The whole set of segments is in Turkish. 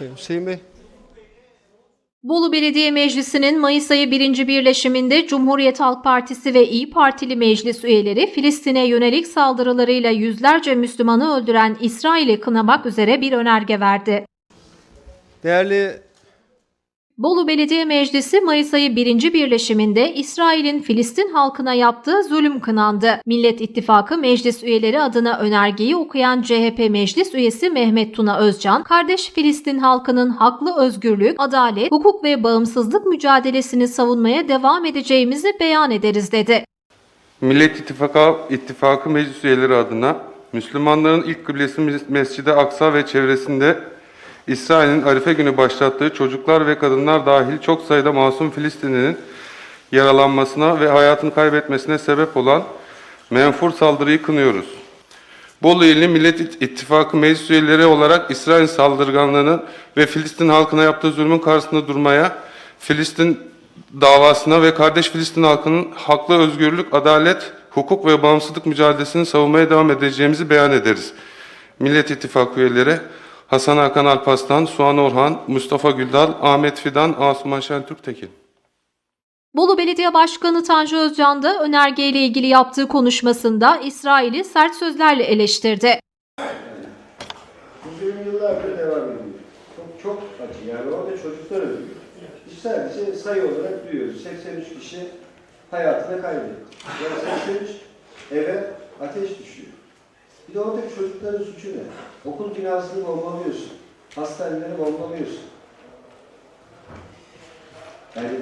Sayın Hüseyin Bey. Bolu Belediye Meclisi'nin Mayıs ayı birinci birleşiminde Cumhuriyet Halk Partisi ve İyi Partili meclis üyeleri Filistin'e yönelik saldırılarıyla yüzlerce Müslümanı öldüren İsrail'i kınamak üzere bir önerge verdi. Değerli Bolu Belediye Meclisi Mayıs ayı birinci birleşiminde İsrail'in Filistin halkına yaptığı zulüm kınandı. Millet İttifakı meclis üyeleri adına önergeyi okuyan CHP meclis üyesi Mehmet Tuna Özcan, kardeş Filistin halkının haklı özgürlük, adalet, hukuk ve bağımsızlık mücadelesini savunmaya devam edeceğimizi beyan ederiz dedi. Millet İttifakı, İttifakı meclis üyeleri adına Müslümanların ilk kıblesi Mescid-i Aksa ve çevresinde İsrail'in Arife günü başlattığı çocuklar ve kadınlar dahil çok sayıda masum Filistinli'nin yaralanmasına ve hayatını kaybetmesine sebep olan menfur saldırıyı kınıyoruz. Bolu ilini Millet İt- İttifakı meclis üyeleri olarak İsrail saldırganlığını ve Filistin halkına yaptığı zulmün karşısında durmaya, Filistin davasına ve kardeş Filistin halkının haklı özgürlük, adalet, hukuk ve bağımsızlık mücadelesini savunmaya devam edeceğimizi beyan ederiz. Millet İttifakı üyeleri Hasan Hakan Alpaslan, Suhan Orhan, Mustafa Güldal, Ahmet Fidan, Asuman Şentürk Tekin. Bolu Belediye Başkanı Tanju Özcan da önergeyle ilgili yaptığı konuşmasında İsrail'i sert sözlerle eleştirdi. Uzun yıllardır devam ediyor. Çok çok acı yani orada çocuklar ölüyor. Biz sadece sayı olarak duyuyoruz. 83 kişi hayatını kaybetti. Yani 83 eve ateş düşüyor. Bir de oradaki çocukların suçu ne? Okul binasını bombalıyorsun. Hastaneleri bombalıyorsun. Yani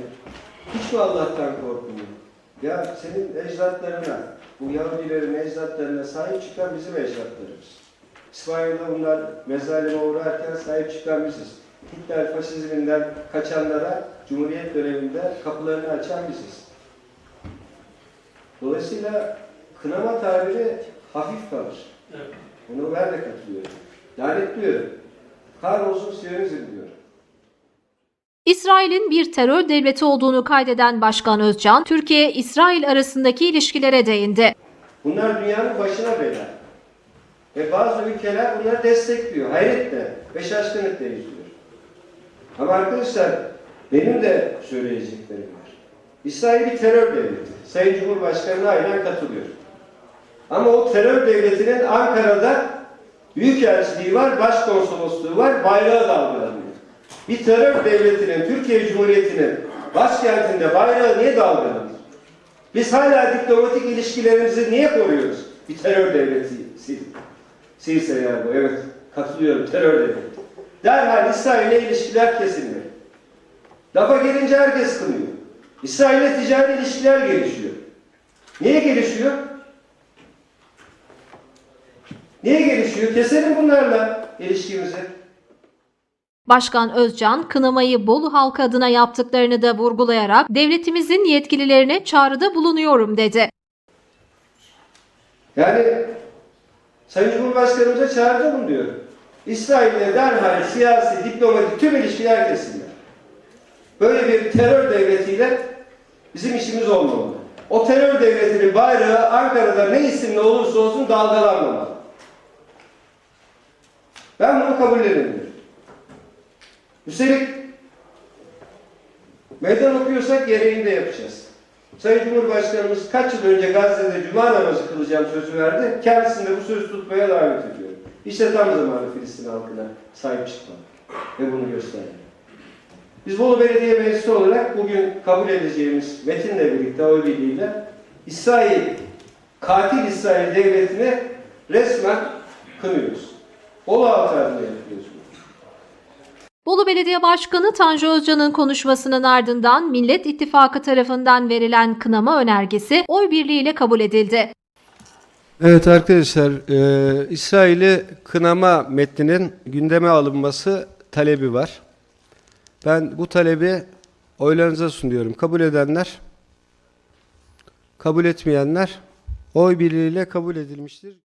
hiç mi Allah'tan korkmuyor? Ya senin ecdatlarına, bu Yahudilerin ecdatlarına sahip çıkan bizim ecdatlarımız. İsmail'de bunlar mezalime uğrarken sahip çıkan biziz. Hitler faşizminden kaçanlara Cumhuriyet döneminde kapılarını açan biziz. Dolayısıyla kınama tabiri hafif kalır. Bunu ben de katılıyorum. Lanetliyorum. Kahrolsun Siyonizm diyorum. İsrail'in bir terör devleti olduğunu kaydeden Başkan Özcan, Türkiye-İsrail arasındaki ilişkilere değindi. Bunlar dünyanın başına bela. Ve bazı ülkeler bunları destekliyor. Hayretle ve şaşkınlıkla izliyor. Ama arkadaşlar benim de söyleyeceklerim var. İsrail bir terör devleti. Sayın Cumhurbaşkanı'na aynen katılıyor. Ama o terör devletinin Ankara'da büyükelçiliği var, başkonsolosluğu var, bayrağı dalgalanıyor. Bir terör devletinin, Türkiye Cumhuriyeti'nin başkentinde bayrağı niye dalgalanır? Biz hala diplomatik ilişkilerimizi niye koruyoruz? Bir terör devleti sil. Silse yani bu. Evet. Katılıyorum. Terör devleti. Derhal İsrail'le ilişkiler kesilmeli. Lafa gelince herkes kınıyor. İsrail'le ticari ilişkiler gelişiyor. Niye gelişiyor? Niye gelişiyor? Keselim bunlarla ilişkimizi. Başkan Özcan, kınamayı Bolu halkı adına yaptıklarını da vurgulayarak devletimizin yetkililerine çağrıda bulunuyorum dedi. Yani Sayın Cumhurbaşkanımıza çağrıda bulunuyor. İsrail'le derhal siyasi, diplomatik tüm ilişkiler kesinler. Böyle bir terör devletiyle bizim işimiz olmamalı. O terör devletinin bayrağı Ankara'da ne isimli olursa olsun dalgalanmamalı. Kabul edemiyorum. Üstelik meydan okuyorsak gereğini yapacağız. Sayın Cumhurbaşkanımız kaç yıl önce Gazze'de cuma namazı kılacağım sözü verdi. Kendisini de bu sözü tutmaya davet ediyorum. İşte tam zamanı Filistin halkına sahip çıkmak ve bunu göstermek. Biz Bolu Belediye Meclisi olarak bugün kabul edeceğimiz metinle birlikte oy birliğiyle İsrail, katil İsrail devletini resmen kınıyoruz. Adına yapıyoruz bunu. Bolu Belediye Başkanı Tanju Özcan'ın konuşmasının ardından Millet İttifakı tarafından verilen kınama önergesi oy birliğiyle kabul edildi. Evet arkadaşlar, e, İsrail'i kınama metninin gündeme alınması talebi var. Ben bu talebi oylarınıza sunuyorum. Kabul edenler, kabul etmeyenler oy birliğiyle kabul edilmiştir.